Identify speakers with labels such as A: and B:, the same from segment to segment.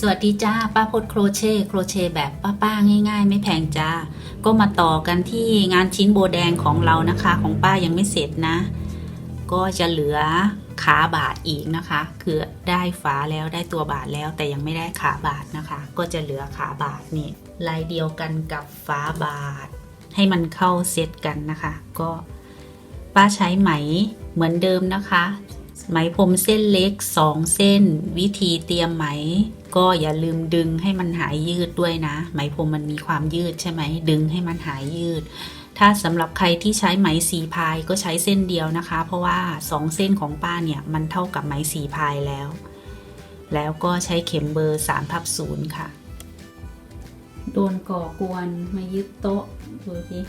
A: สวัสดีจ้าป้าพดโครเช่โครเช่แบบป้าๆง่าย ๆ ไม่แพงจ้า ก็มาต่อกันที่งานชิ้นโบแดงของเรานะคะ ของป้ายังไม่เสร็จนะ ก็จะเหลือขาบาทอีกนะคะ คือได้ฝาแล้วได้ตัวบาทแล้วแต่ยังไม่ได้ขาบาทนะคะ ก็จะเหลือขาบาทนี่ลายเดียวกันกับฝาบาท ให้มันเข้าเซตกันนะคะ ก็ป้าใช้ไหมเหมือนเดิมนะคะ ไหมพรมเส้นเล็ก 2 เส้น วิธีเตรียมไหม ก็อย่าลืมดึงให้มันหายยืดด้วยนะ ไหมพรมมันมีความยืดใช่ไหม ดึงให้มันหายยืด ถ้าสำหรับใครที่ใช้ไหมสีพายก็ใช้เส้นเดียวนะคะ เพราะว่า 2 เส้นของป้าเนี่ยมันเท่ากับไหมสีพายแล้ว แล้วก็ใช้เข็มเบอร์3ทับ0ค่ะ โดนก่อกวนมายึดโต๊ะดูสิ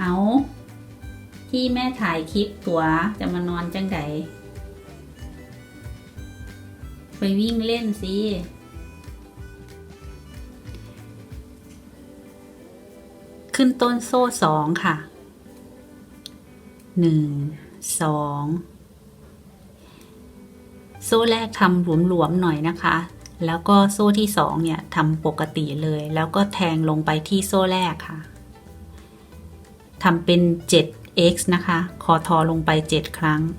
A: เอา ที่แม่ถ่ายคลิปตัวจะมานอนจังไดไปวิ่งเล่นสิ ขึ้นต้นโซ่สองค่ะ หนึ่ง สอง โซ่แรกทำหลวมๆหน่อยนะคะ แล้วก็โซ่ที่สองเนี่ยทำปกติเลย แล้วก็แทงลงไปที่โซ่แรกค่ะ ทำเป็นเจ็ด x นะคะ คอทอลงไป 7 ครั้ง 2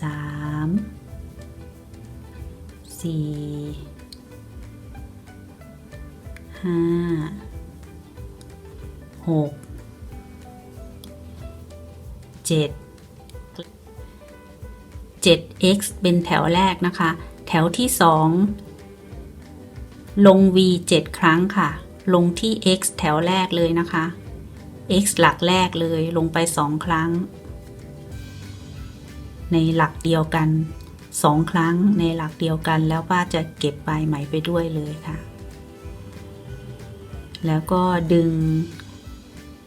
A: 3 4 5 6 7 7x เป็นแถวแรกนะคะ แถวที่ 2 ลง v 7 ครั้งค่ะ ลงที่ x แถวแรกเลยนะคะ x หลักแรกเลยลงไป 2 ครั้ง ในหลักเดียวกัน 2 ครั้งในหลักเดียวกันแล้วป้าจะเก็บปลายไหมไปด้วยเลยค่ะ แล้วก็ดึง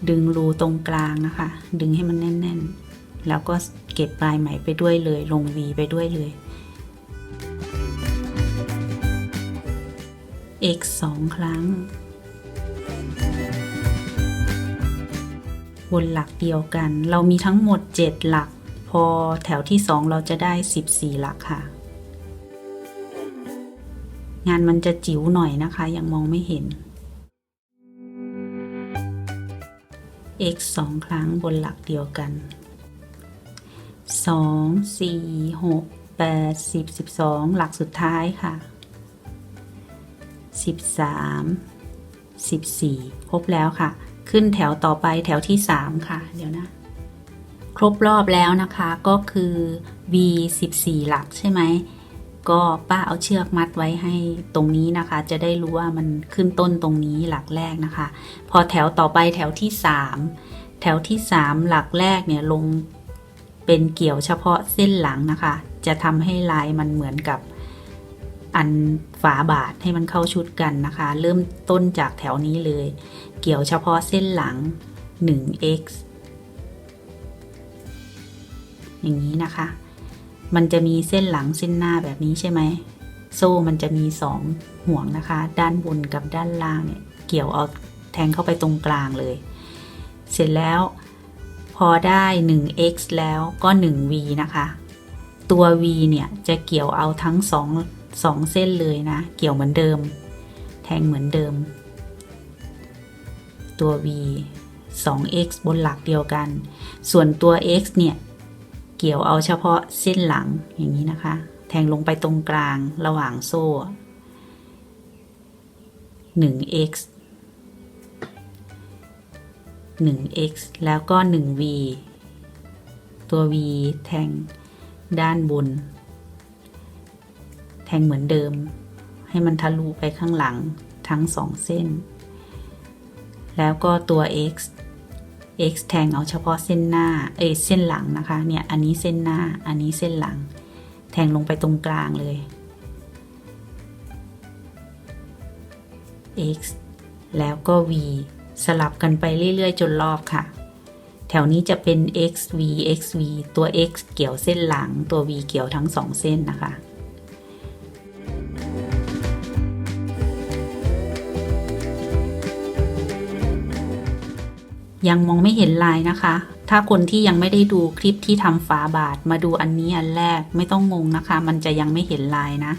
A: ดึงรูตรงกลางนะคะ ดึงให้มันแน่น ๆ แล้วก็เก็บปลายไหมไปด้วยเลย ลง v ไปด้วยเลย x สองครั้ง บนหลักเดียวกัน เรามีทั้งหมด 7 หลัก พอแถวที่ 2 เราจะได้ 14 หลักค่ะ งานมันจะจิ๋วหน่อยนะคะ ยังมองไม่เห็น x สองครั้งบนหลักเดียวกัน 2 4 6 8 10 12 หลักสุดท้ายค่ะ 13 14 ครบแล้วค่ะ ขึ้นแถวต่อไปแถวที่ 3 ค่ะ เดี๋ยวนะ ครบรอบแล้วนะคะก็คือ v 14 หลักใช่ไหม ก็ป้าเอาเชือกมัดไว้ให้ตรงนี้นะคะ จะได้รู้ว่ามันขึ้นต้นตรงนี้หลักแรกนะคะ พอแถวต่อไปแถวที่ 3 แถวที่ 3 หลักแรกเนี่ยลงเป็นเกี่ยวเฉพาะเส้นหลังนะคะ จะทำให้ลายมันเหมือนกับ อันฝาบาทให้มันเข้าชุดกันนะคะ เริ่มต้นจากแถวนี้เลย เกี่ยวเฉพาะเส้นหลัง 1x อย่างนี้นะคะ มันจะมีเส้นหลังเส้นหน้าแบบนี้ใช่ไหม โซ่มันจะมีสองห่วงนะคะ ด้านบนกับด้านล่างเนี่ย เกี่ยวเอาแทงเข้าไปตรงกลางเลย เสร็จแล้ว พอได้ 1x แล้วก็ 1v นะคะ ตัว v เนี่ย จะเกี่ยวเอาทั้งส สองเส้นเลยนะ เกี่ยวเหมือนเดิม แทงเหมือนเดิม ตัว v 2x บนหลักเดียวกัน ส่วนตัว x เนี่ย เกี่ยวเอาเฉพาะเส้นหลังอย่างนี้นะคะ แทงลงไปตรงกลางระหว่างโซ่ 1x 1x แล้วก็ 1v ตัว v แทงด้านบน ทงเหมือนเดิม ให้มันทะลุไปข้างหลังทั้งสองเส้น แล้วก็ตัว x x แทงเอาเฉพาะเส้นหน้า เอยเส้นหลังนะคะ เนี่ย อันนี้เส้นหน้า อันนี้เส้นหลัง แทงลงไปตรงกลางเลย x แล้วก็ v สลับกันไปเรื่อย ๆ จนรอบค่ะ แถวนี้จะเป็น x v x v ตัว x เกี่ยวเส้นหลัง ตัว v เกี่ยวทั้งสองเส้นนะคะ ยังมองไม่เห็นลายนะคะ ถ้าคนที่ยังไม่ได้ดูคลิปที่ทำฝาบาทมาดูอันนี้อันแรกไม่ต้องงงนะคะ มันจะยังไม่เห็นลายนะ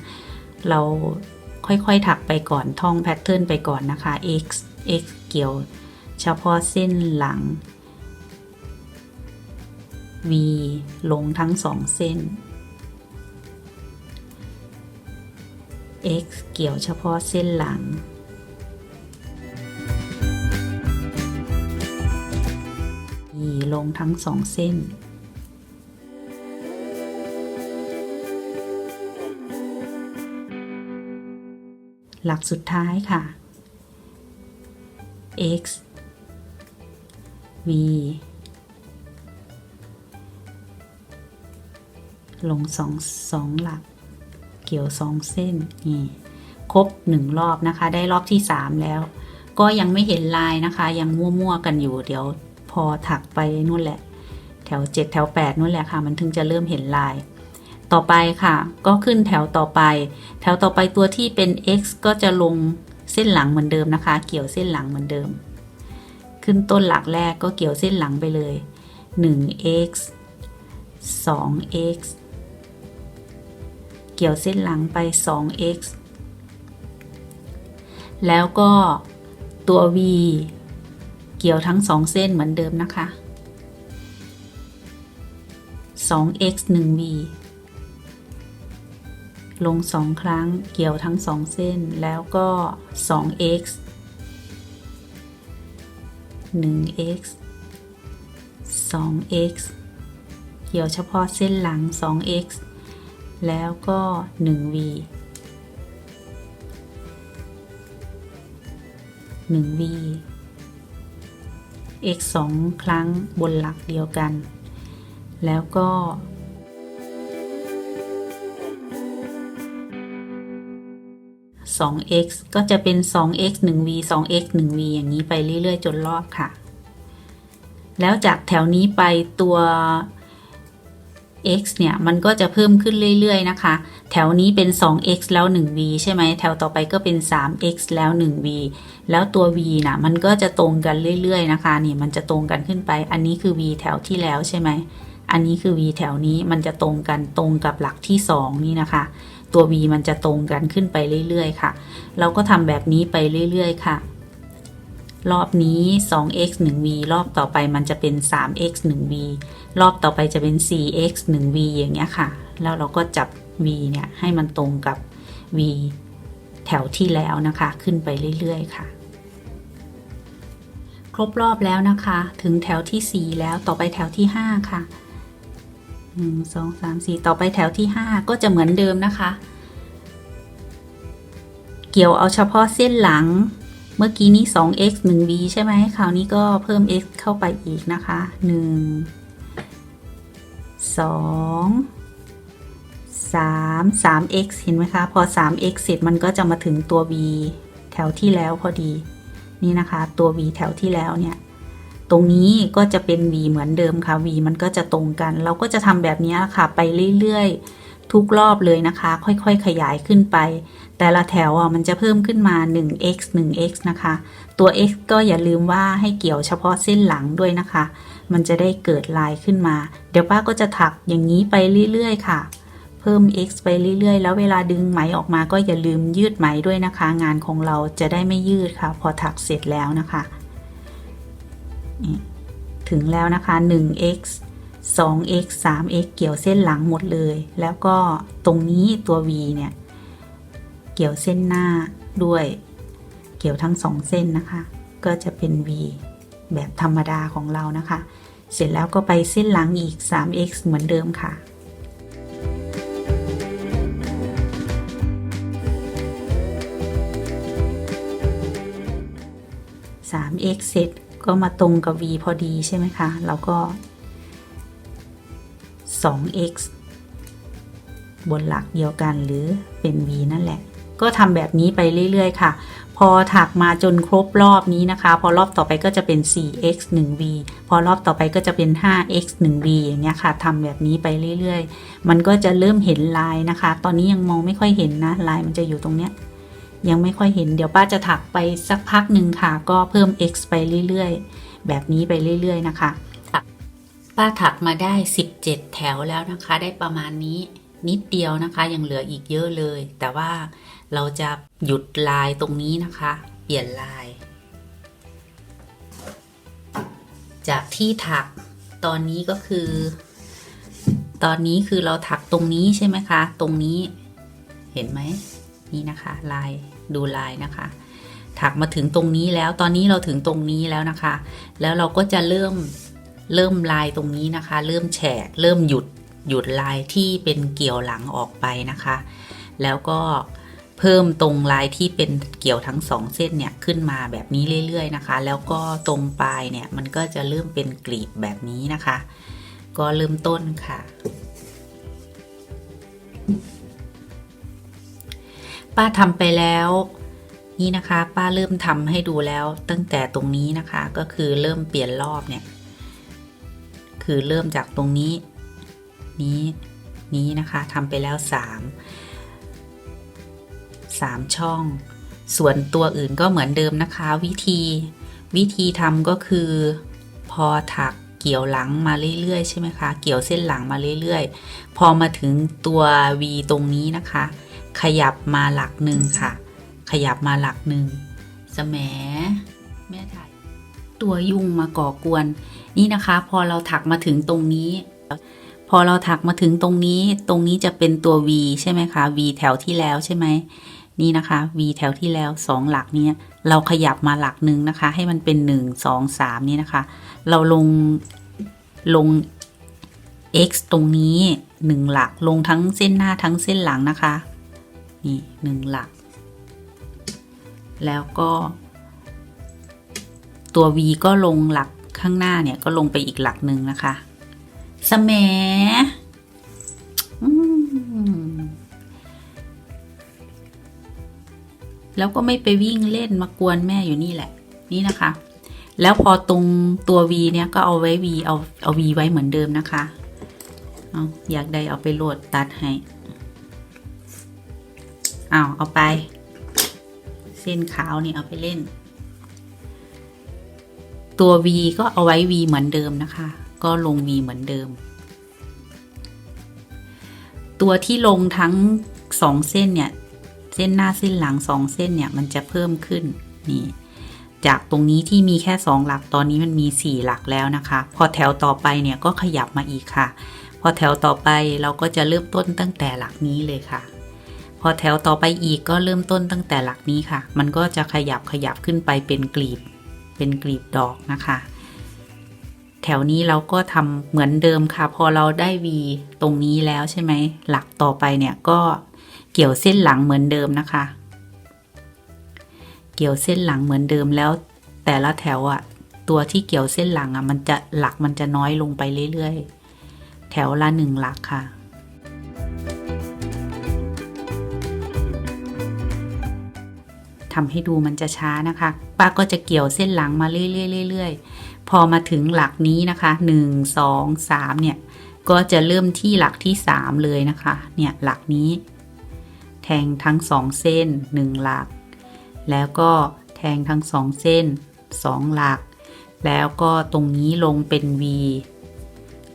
A: เราค่อยๆถักไปก่อนท่องแพทเทิร์นไปก่อนนะคะ x x เกี่ยว เฉพาะเส้นหลัง v ลงทั้งสองเส้น x เกี่ยวเฉพาะเส้นหลัง ลงทั้งสองเส้น หลักสุดท้ายค่ะ x v ลงสองสองหลัก เกี่ยวสองเส้นนี่ครบหนึ่งรอบนะคะ ได้รอบที่สามแล้ว ก็ยังไม่เห็นลายนะคะ ยังมั่วๆกันอยู่เดี๋ยว พอถักไปนู่นแหละ แถว 7 แถว 8นู่นแหละค่ะ มันถึงจะเริ่มเห็นลาย ต่อไปค่ะ ก็ขึ้นแถวต่อไป แถวต่อไปตัวที่เป็น x ก็จะลงเส้นหลังเหมือนเดิมนะคะ เกี่ยวเส้นหลังเหมือนเดิม ขึ้นต้นหลักแรกก็เกี่ยวเส้นหลังไปเลย 1x 2x เกี่ยวเส้นหลังไป 2x แล้วก็ตัว v เกี่ยวทั้งสองเส้นเหมือนเดิมนะคะ 2x 1v ลงสองครั้งเกี่ยวทั้งสองเส้นแล้วก็ 2x 1x 2x เกี่ยวเฉพาะเส้นหลัง 2x แล้วก็ 1v 1v x 2 ครั้งบนหลักเดียวกัน แล้วก็ 2x ก็จะเป็น 2x 1v 2x 1v อย่างนี้ไปเรื่อย ๆ จนรอบค่ะ แล้วจากแถวนี้ไปตัว x เนี่ยมันก็จะเพิ่มขึ้นเรื่อยๆนะคะ แถวนี้เป็น 2x แล้ว 1v ใช่ไหมแถวต่อไปก็เป็น 3x แล้ว 1v แล้วตัว v นะมันก็จะตรงกันเรื่อยๆนะคะนี่มันจะตรงกันขึ้นไป อันนี้คือ v แถวที่แล้วใช่ไหมอันนี้คือ v แถวนี้มันจะตรงกันตรงกับหลักที่ 2 นี่นะคะ ตัว v มันจะตรงกันขึ้นไปเรื่อยๆค่ะ เราก็ทำแบบนี้ไปเรื่อยๆค่ะ รอบนี้ 2x 1v รอบต่อไปมันจะเป็น 3x 1v รอบต่อไปจะเป็น 4x 1v อย่างเงี้ยค่ะ แล้วเราก็จับ v เนี่ย ให้มันตรงกับ v แถวที่แล้วนะคะ ขึ้นไปเรื่อยๆค่ะ ครบรอบแล้วนะคะ ถึงแถวที่ 4 แล้วต่อไปแถวที่ 5 ค่ะ 1 2 3 4 ต่อไปแถวที่ 5 ก็จะเหมือนเดิมนะคะ เกี่ยวเอาเฉพาะเส้นหลัง เมื่อกี้นี้ 2x 1v ใช่ไหมคราวนี้ก็เพิ่ม x เข้าไปอีกนะคะ 1 2 3 3x เห็นไหมคะ พอ 3x เสร็จมันก็จะมาถึงตัว v แถวที่แล้วพอดี นี่นะคะ ตัว v แถวที่แล้วเนี่ย ตรงนี้ก็จะเป็น v เหมือนเดิมค่ะ v มันก็จะตรงกัน เราก็จะทำแบบนี้ค่ะ ไปเรื่อยๆ ทุกรอบเลยนะคะ ค่อยๆ ขยายขึ้นไป แต่ละแถวอะมันจะเพิ่มขึ้นมา 1x 1x นะคะ ตัว x ก็อย่าลืมว่าให้เกี่ยวเฉพาะเส้นหลังด้วยนะคะ มันจะได้เกิดลายขึ้นมา เดี๋ยวป้าก็จะถักอย่างนี้ไปเรื่อยๆ ค่ะ เพิ่ม x ไปเรื่อยๆ แล้วเวลาดึงไหมออกมาก็อย่าลืมยืดไหมด้วยนะคะ งานของเราจะได้ไม่ยืดค่ะ พอถักเสร็จแล้วนะคะถึงแล้วนะคะ 1x 2x 3x เกี่ยวเส้นหลังหมดเลย แล้วก็ตรงนี้ตัว v เนี่ย เกี่ยวเส้นหน้าด้วย เกี่ยวทั้งสองเส้นนะคะ ก็จะเป็น v แบบธรรมดาของเรานะคะ เสร็จแล้วก็ไปเส้นหลังอีก 3x เหมือนเดิมค่ะ 3x เสร็จก็มาตรงกับ v พอดีใช่ไหมคะแล้วก็ 2x บนหลักเดียวกันหรือเป็น v นั่นแหละ ก็ทำแบบนี้ไปเรื่อย ๆ ค่ะ อถักมาจนครบรอบนี้นะคะ พอรอบต่อไปก็จะเป็น 4x 1v พอรอบต่อไปก็จะเป็น 5x 1v อย่างเงี้ยค่ะทำแบบนี้ไปเรื่อยๆ มันก็จะเริ่มเห็นลายนะคะ ตอนนี้ยังมองไม่ค่อยเห็นนะลายมันจะอยู่ตรงเนี้ยยังไม่ค่อยเห็นเดี๋ยวป้าจะถักไปสักพักหนึ่งค่ะ ก็เพิ่ม x ไปเรื่อยๆ แบบนี้ไปเรื่อยๆนะคะป้าถักมาได้ 17 แถวแล้วนะคะ ได้ประมาณนี้นิดเดียวนะคะ ยังเหลืออีกเยอะเลย แต่ว่า เราจะหยุดลายตรงนี้นะคะ เปลี่ยนลาย จากที่ถักตอนนี้ก็คือ ตอนนี้คือเราถักตรงนี้ใช่ไหมคะ ตรงนี้เห็นไหมนี่นะคะ ลายดูลายนะคะ ถักมาถึงตรงนี้แล้วตอนนี้เราถึงตรงนี้แล้วนะคะ แล้วเราก็จะเริ่มเริ่มลายตรงนี้นะคะ เริ่มแฉกเริ่มหยุดหยุดลายที่เป็นเกี่ยวหลังออกไปนะคะ แล้วก็ เพิ่มตรงลายที่เป็นเกี่ยวทั้งสองเส้นเนี่ยขึ้นมาแบบนี้เรื่อยๆนะคะ แล้วก็ตรงปลายเนี่ยมันก็จะเริ่มเป็นกลีบแบบนี้นะคะ ก็เริ่มต้นค่ะป้าทำไปแล้วนี่นะคะ ป้าเริ่มทำให้ดูแล้วตั้งแต่ตรงนี้นะคะ ก็คือเริ่มเปลี่ยนรอบเนี่ย คือเริ่มจากตรงนี้ นี้นี้นะคะทำไปแล้วสามสามช่อง ส่วนตัวอื่นก็เหมือนเดิมนะคะ วิธี วิธีทำก็คือ พอถักเกี่ยวหลังมาเรื่อยๆ ใช่ไหมคะ เกี่ยวเส้นหลังมาเรื่อยๆ พอมาถึงตัว V ตรงนี้นะคะ ขยับมาหลักหนึ่งค่ะ ขยับมาหลักหนึ่งสแหมแม่ถ่ายตัวยุ่งมาก่อกวน นี่นะคะ พอเราถักมาถึงตรงนี้ พอเราถักมาถึงตรงนี้ ตรงนี้จะเป็นตัว V ใช่ไหมคะ V แถวที่แล้วใช่ไหม นี่นะคะ V แถวที่แล้วสองหลักเนี้ยเราขยับมาหลักหนึ่งนะคะ ให้มันเป็นหนึ่งสองสามนี่นะคะ เราลงลง x ตรงนี้หนึ่งหลักลงทั้งเส้นหน้าทั้งเส้นหลังนะคะ นี่หนึ่งหลัก แล้วก็ตัว v ก็ลงหลักข้างหน้าเนี่ยก็ลงไปอีกหลักหนึ่งนะคะสแหม แล้วก็ไม่ไปวิ่งเล่นมากวนแม่อยู่นี่แหละ นี่นะคะ แล้วพอตรงตัว v เนี่ยก็เอาไว้ v เอาเอา v ไว้เหมือนเดิมนะคะเอาอยากได้เอาไปโหลดตัดให้เอาเอาไป เส้นขาวนี่เอาไปเล่น ตัว V ก็เอาไว้ V เหมือนเดิมนะคะ ก็ลง V เหมือนเดิม ตัวที่ลงทั้งสองเส้นเนี่ย เส้นหน้าเส้นหลังสองเส้นเนี่ยมันจะเพิ่มขึ้นนี่จากตรงนี้ที่มีแค่สองหลักตอนนี้มันมีสี่หลักแล้วนะคะ พอแถวต่อไปเนี่ยก็ขยับมาอีกค่ะ พอแถวต่อไปเราก็จะเริ่มต้นตั้งแต่หลักนี้เลยค่ะ พอแถวต่อไปอีกก็เริ่มต้นตั้งแต่หลักนี้ค่ะ มันก็จะขยับขยับขึ้นไปเป็นกลีบ เป็นกลีบดอกนะคะ แถวนี้เราก็ทำเหมือนเดิมค่ะ พอเราได้ V ตรงนี้แล้วใช่ไหมหลักต่อไปเนี่ยก็ เกี่ยวเส้นหลังเหมือนเดิมนะคะ เกี่ยวเส้นหลังเหมือนเดิมแล้ว แต่ละแถวอะตัวที่เกี่ยวเส้นหลังอะมันจะหลักมันจะน้อยลงไปเรื่อยๆ แถวละหนึ่งหลักค่ะ ทำให้ดูมันจะช้านะคะ ป้าก็จะเกี่ยวเส้นหลังมาเรื่อยๆๆๆพอมาถึงหลักนี้นะคะ 1 2 3เนี่ย ก็จะเริ่มที่หลักที่ 3 เลยนะคะ เนี่ยหลักนี้ แทงทั้ง2เส้น 1 หลัก แล้วก็แทงทั้ง2เส้น 2 หลัก แล้วก็ตรงนี้ลงเป็น V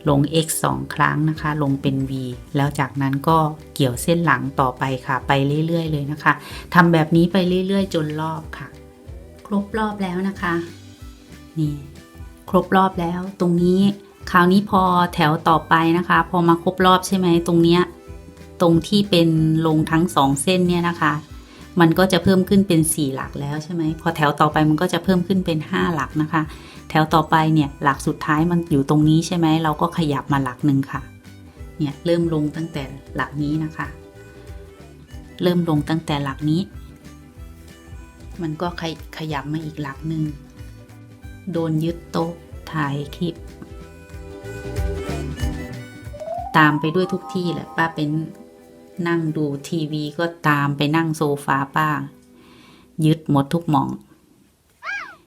A: ลง x 2 ครั้งนะคะ ลงเป็น v แล้วจากนั้นก็เกี่ยวเส้นหลังต่อไปค่ะ ไปเรื่อย ๆ เลยนะคะทำแบบนี้ไปเรื่อย ๆ จนรอบค่ะ ครบรอบแล้วนะคะ นี่ ครบรอบแล้ว ตรงนี้ คราวนี้พอแถวต่อไปนะคะ พอมาครบรอบใช่ไหมตรงเนี้ย ตรงที่เป็นลงทั้งสองเส้นเนี่ยนะคะ มันก็จะเพิ่มขึ้นเป็น 4 หลักแล้วใช่ไหมพอแถวต่อไปมันก็จะเพิ่มขึ้นเป็น 5 หลักนะคะ แถวต่อไปเนี่ยหลักสุดท้ายมันอยู่ตรงนี้ใช่ไหมเราก็ขยับมาหลักหนึ่งค่ะเนี่ยเริ่มลงตั้งแต่หลักนี้นะคะ เริ่มลงตั้งแต่หลักนี้ มันก็ขยขยับมาอีกหลักหนึ่งโดนยึดโต๊ะถ่ายคลิป ตามไปด้วยทุกที่แหละป้าเป็น นั่งดูทีวีก็ตามไปนั่งโซฟาบ้าง ยึดหมดทุกหมอง